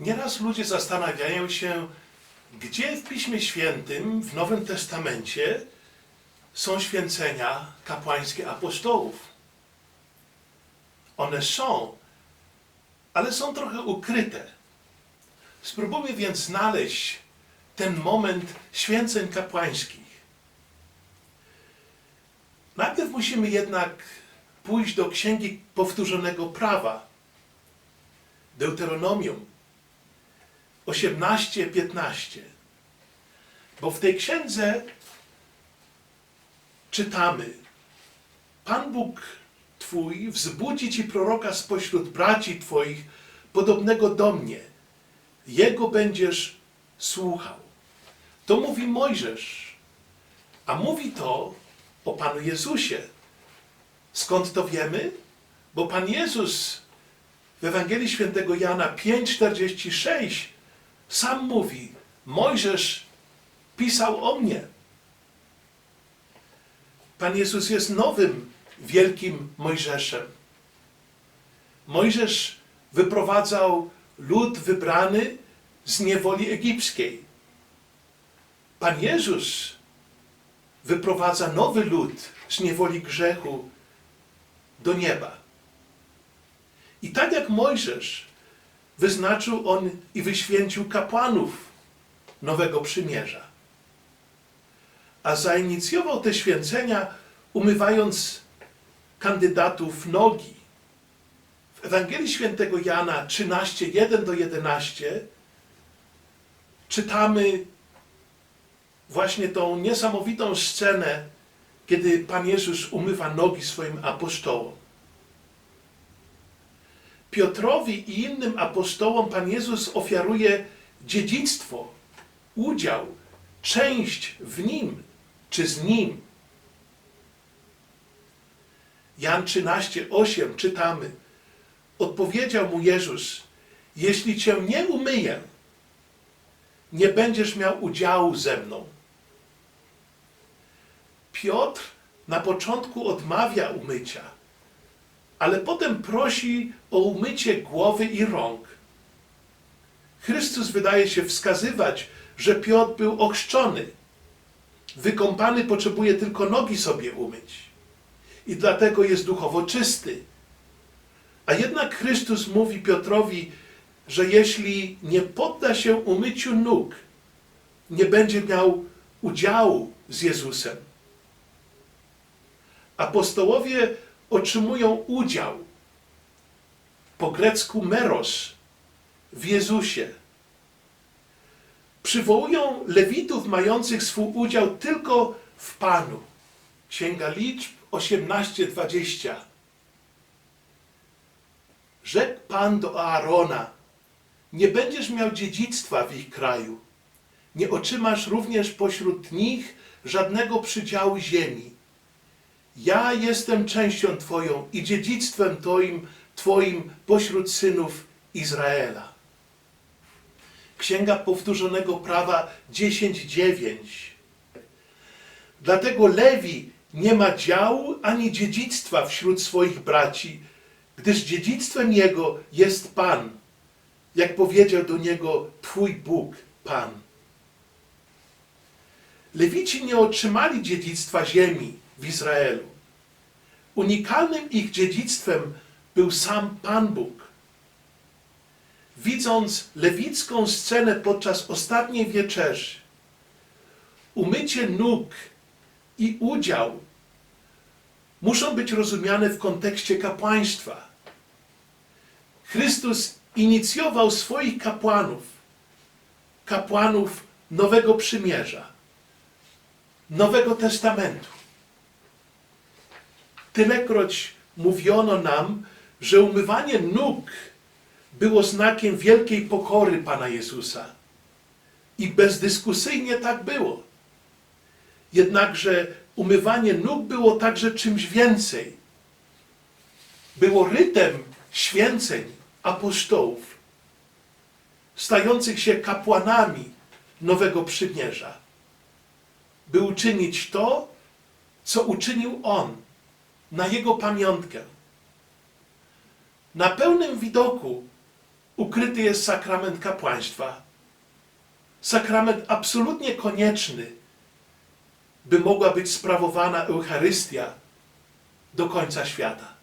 Nieraz ludzie zastanawiają się, gdzie w Piśmie Świętym, w Nowym Testamencie są święcenia kapłańskie apostołów. One są, ale są trochę ukryte. Spróbujmy więc znaleźć ten moment święceń kapłańskich. Najpierw musimy jednak pójść do Księgi Powtórzonego Prawa, Deuteronomium 18-15. Bo w tej księdze czytamy: Pan Bóg Twój wzbudzi Ci proroka spośród braci Twoich, podobnego do mnie. Jego będziesz słuchał. To mówi Mojżesz, a mówi to o Panu Jezusie. Skąd to wiemy? Bo Pan Jezus w Ewangelii Świętego Jana 5,46 sam mówi: Mojżesz pisał o mnie. Pan Jezus jest nowym, wielkim Mojżeszem. Mojżesz wyprowadzał lud wybrany z niewoli egipskiej. Pan Jezus wyprowadza nowy lud z niewoli grzechu do nieba. I tak jak Mojżesz wyznaczył on i wyświęcił kapłanów nowego przymierza, a zainicjował te święcenia, umywając kandydatów nogi. W Ewangelii Świętego Jana 13, 1 do 11 czytamy właśnie tą niesamowitą scenę, kiedy Pan Jezus umywa nogi swoim apostołom. Piotrowi i innym apostołom Pan Jezus ofiaruje dziedzictwo, udział, część w Nim czy z Nim. Jan 13, 8 czytamy. Odpowiedział mu Jezus, jeśli cię nie umyję, nie będziesz miał udziału ze mną. Piotr na początku odmawia umycia, ale potem prosi o umycie głowy i rąk. Chrystus wydaje się wskazywać, że Piotr był ochrzczony. Wykąpany potrzebuje tylko nogi sobie umyć i dlatego jest duchowo czysty. A jednak Chrystus mówi Piotrowi, że jeśli nie podda się umyciu nóg, nie będzie miał udziału z Jezusem. Apostołowie otrzymują udział, po grecku meros, w Jezusie. Przywołują lewitów mających swój udział tylko w Panu. Księga Liczb 18:20. Rzekł Pan do Aarona: Nie będziesz miał dziedzictwa w ich kraju. Nie otrzymasz również pośród nich żadnego przydziału ziemi. Ja jestem częścią Twoją i dziedzictwem Twoim, Twoim pośród synów Izraela. Księga Powtórzonego Prawa 10:9. Dlatego Lewi nie ma działu ani dziedzictwa wśród swoich braci, gdyż dziedzictwem jego jest Pan, jak powiedział do niego Twój Bóg, Pan. Lewici nie otrzymali dziedzictwa ziemi w Izraelu. Unikalnym ich dziedzictwem był sam Pan Bóg. Widząc lewicką scenę podczas ostatniej wieczerzy, umycie nóg i udział muszą być rozumiane w kontekście kapłaństwa. Chrystus inicjował swoich kapłanów, kapłanów Nowego Przymierza, Nowego Testamentu. Tylekroć mówiono nam, że umywanie nóg było znakiem wielkiej pokory Pana Jezusa. I bezdyskusyjnie tak było. Jednakże umywanie nóg było także czymś więcej. Było rytem święceń apostołów, stających się kapłanami Nowego Przymierza, by uczynić to, co uczynił On na Jego pamiątkę. Na pełnym widoku ukryty jest sakrament kapłaństwa. Sakrament absolutnie konieczny, by mogła być sprawowana Eucharystia do końca świata.